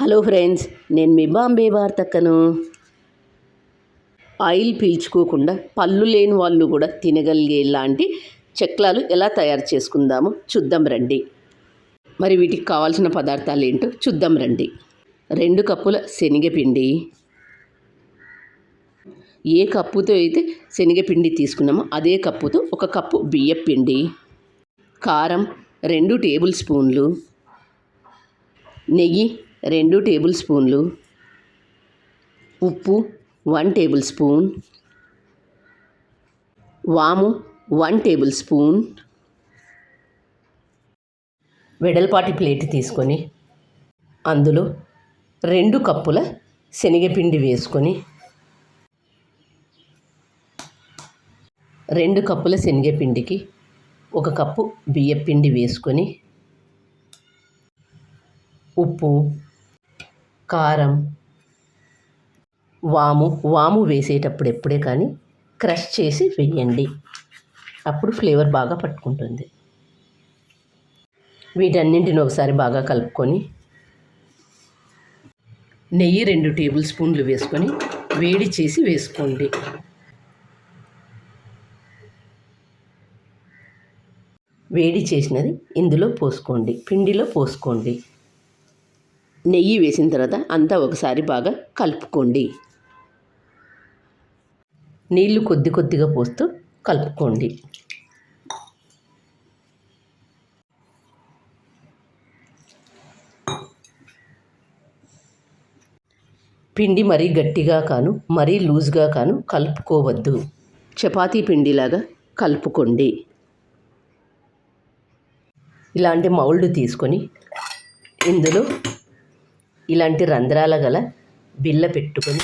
Hello friends నేను మీ Bombay వార్తక్కను. Oil పీల్చుకోకుండా పళ్ళు లేని వాళ్ళు కూడా తినగలిగే లాంటి చెక్లాలు ఎలా తయారు చేసుకుందామో చూద్దాం రండి. మరి వీటికి కావాల్సిన పదార్థాలు ఏంటో చూద్దాం రండి. రెండు కప్పుల శనగపిండి. ఏ కప్పుతో అయితే శనగపిండి తీసుకున్నామో అదే కప్పుతో ఒక కప్పు బియ్యపిండి. కారం రెండు టేబుల్ స్పూన్లు. నెయ్యి రెండు టేబుల్ స్పూన్లు ఉప్పు వన్ టేబుల్ స్పూన్. వాము వన్ టేబుల్ స్పూన్. వెడల్పాటి ప్లేట్ తీసుకొని అందులో రెండు కప్పుల శనగపిండి వేసుకొని రెండు కప్పుల శనగపిండికి ఒక కప్పు బియ్యపిండి వేసుకొని ఉప్పు కారం. వాము వాము వేసేటప్పుడు ఎప్పుడే కానీ క్రష్ చేసి వేయండి. అప్పుడు ఫ్లేవర్ బాగా పట్టుకుంటుంది. వీటన్నింటిని ఒకసారి బాగా కలుపుకొని నెయ్యి రెండు టేబుల్ స్పూన్లు వేసుకొని వేడి చేసి వేసుకోండి. వేడి చేసినది ఇందులో పోసుకోండి. పిండిలో పోసుకోండి. నెయ్యి వేసిన తర్వాత అంతా ఒకసారి బాగా కలుపుకోండి. నీళ్ళు కొద్ది కొద్దిగా పోస్తూ కలుపుకోండి. పిండి మరీ గట్టిగా కాను మరీ లూజ్గా కాను కలుపుకోవద్దు. చపాతీ పిండిలాగా కలుపుకోండి. ఇలాంటి మౌల్డ్ తీసుకొని ఇందులో ఇలాంటి రంధ్రాల గల బిల్ల పెట్టుకొని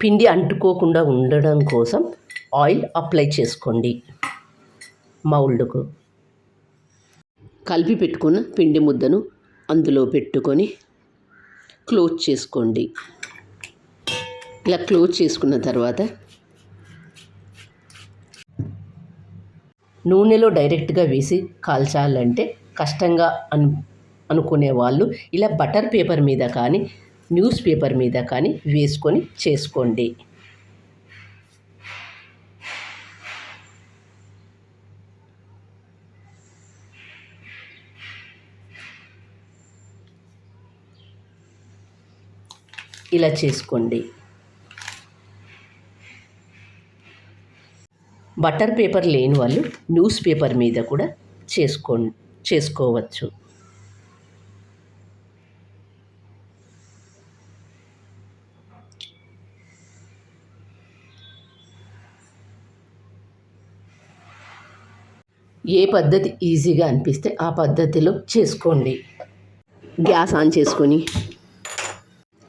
పిండి అంటుకోకుండా ఉండడం కోసం ఆయిల్ అప్లై చేసుకోండి. మౌల్డ్కు. కలిపి పెట్టుకున్న పిండి ముద్దను అందులో పెట్టుకొని క్లోజ్ చేసుకోండి. ఇలా క్లోజ్ చేసుకున్న తర్వాత నూనెలో డైరెక్ట్గా వేసి కాల్చాలంటే కష్టంగా అను అనుకునే వాళ్ళు ఇలా బటర్ పేపర్ మీద కానీ న్యూస్ పేపర్ మీద కానీ వేసుకొని చేసుకోండి. ఇలా చేసుకోండి. బటర్ పేపర్ లేని వాళ్ళు న్యూస్ పేపర్ మీద కూడా చేసుకో చేసుకోవచ్చు. ఏ పద్ధతి ఈజీగా అనిపిస్తే ఆ పద్ధతిలో చేసుకోండి. గ్యాస్ ఆన్ చేసుకొని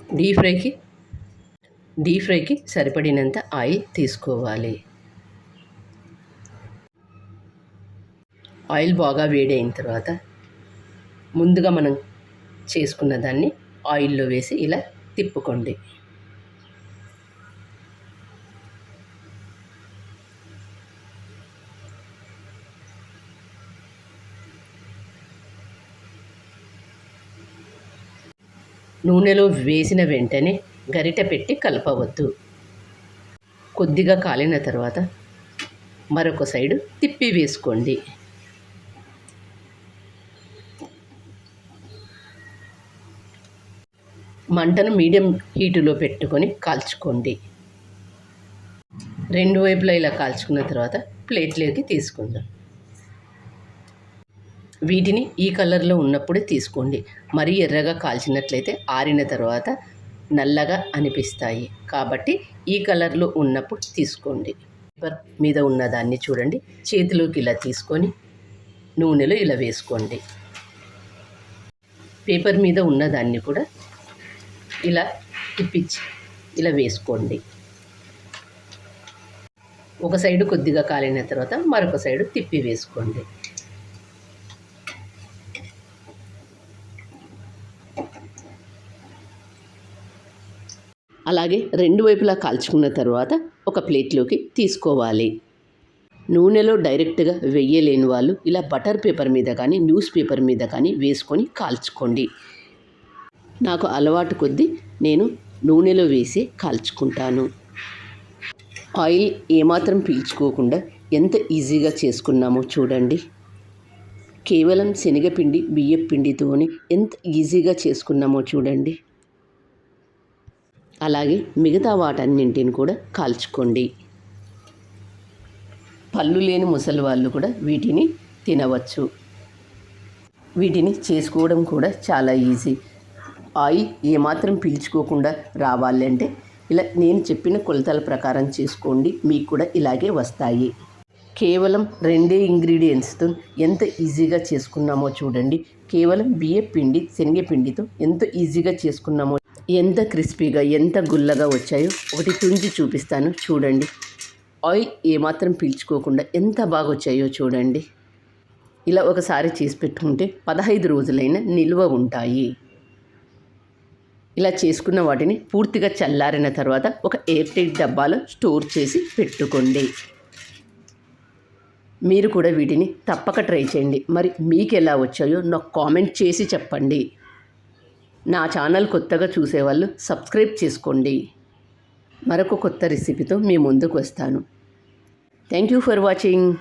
డీప్ ఫ్రైకి డీప్ ఫ్రైకి సరిపడినంత ఆయిల్ తీసుకోవాలి. ఆయిల్ బాగా వేడి అయిన తర్వాత ముందుగా మనం చేసుకున్న దాన్ని ఆయిల్లో వేసి ఇలా తిప్పుకోండి. నూనెలో వేసిన వెంటనే గరిట పెట్టి కలపవద్దు. కొద్దిగా కాలిన తర్వాత మరొక సైడు తిప్పి వేసుకోండి. మంటను మీడియం హీటులో పెట్టుకొని కాల్చుకోండి. రెండు వైపులా ఇలా కాల్చుకున్న తర్వాత ప్లేట్లోకి తీసుకుందాం. వీటిని ఈ కలర్లో ఉన్నప్పుడే తీసుకోండి. మరీ ఎర్రగా కాల్చినట్లయితే ఆరిన తర్వాత నల్లగా అనిపిస్తాయి. కాబట్టి ఈ కలర్లో ఉన్నప్పుడు తీసుకోండి. పేపర్ మీద ఉన్నదాన్ని చూడండి. చేతిలోకి ఇలా తీసుకొని నూనెలో ఇలా వేసుకోండి. పేపర్ మీద ఉన్నదాన్ని కూడా ఇలా తిప్పించి ఇలా వేసుకోండి. ఒక సైడు కొద్దిగా కాలిన తర్వాత మరొక సైడు తిప్పి వేసుకోండి. అలాగే రెండు వైపులా కాల్చుకున్న తర్వాత ఒక ప్లేట్లోకి తీసుకోవాలి. నూనెలో డైరెక్ట్గా వెయ్యలేని వాళ్ళు ఇలా బటర్ పేపర్ మీద కానీ న్యూస్ పేపర్ మీద కానీ వేసుకొని కాల్చుకోండి. నాకు అలవాటు కొద్దీ నేను నూనెలో వేసి కాల్చుకుంటాను. ఆయిల్ ఏమాత్రం పీల్చుకోకుండా ఎంత ఈజీగా చేసుకున్నామో చూడండి. కేవలం శనగపిండి బియ్యపిండితోనే ఎంత ఈజీగా చేసుకున్నామో చూడండి. అలాగే మిగతా వాటన్నింటిని కూడా కాల్చుకోండి. పళ్ళు లేని ముసలి వాళ్ళు కూడా వీటిని తినవచ్చు. వీటిని చేసుకోవడం కూడా చాలా ఈజీ. ఆయిల్ ఏమాత్రం పీల్చుకోకుండా రావాలంటే ఇలా నేను చెప్పిన కొలతల ప్రకారం చేసుకోండి. మీకు కూడా ఇలాగే వస్తాయి. కేవలం రెండే ఇంగ్రీడియంట్స్తో ఎంత ఈజీగా చేసుకున్నామో చూడండి. కేవలం బియ్య పిండి శనగపిండితో ఎంత ఈజీగా చేసుకున్నామో ఎంత క్రిస్పీగా ఎంత గుల్లగా వచ్చాయో ఒకటి తుంచి చూపిస్తాను. చూడండి. ఆయిల్ ఏమాత్రం పీల్చుకోకుండా ఎంత బాగా వచ్చాయో చూడండి. ఇలా ఒకసారి చేసి పెట్టుకుంటే పదహైదు రోజులైనా నిల్వ ఉంటాయి. ఇలా చేసుకున్న వాటిని పూర్తిగా చల్లారిన తర్వాత ఒక ఎయిర్ టైట్ డబ్బాలో స్టోర్ చేసి పెట్టుకోండి. మీరు కూడా వీటిని తప్పక ట్రై చేయండి. మరి మీకు ఎలా వచ్చాయో నాకు కామెంట్ చేసి చెప్పండి. నా ఛానల్ కొత్తగా చూసేవాళ్ళు సబ్స్క్రైబ్ చేసుకోండి. మరొక కొత్త రెసిపీతో మీ ముందుకు వస్తాను. Thank you for watching.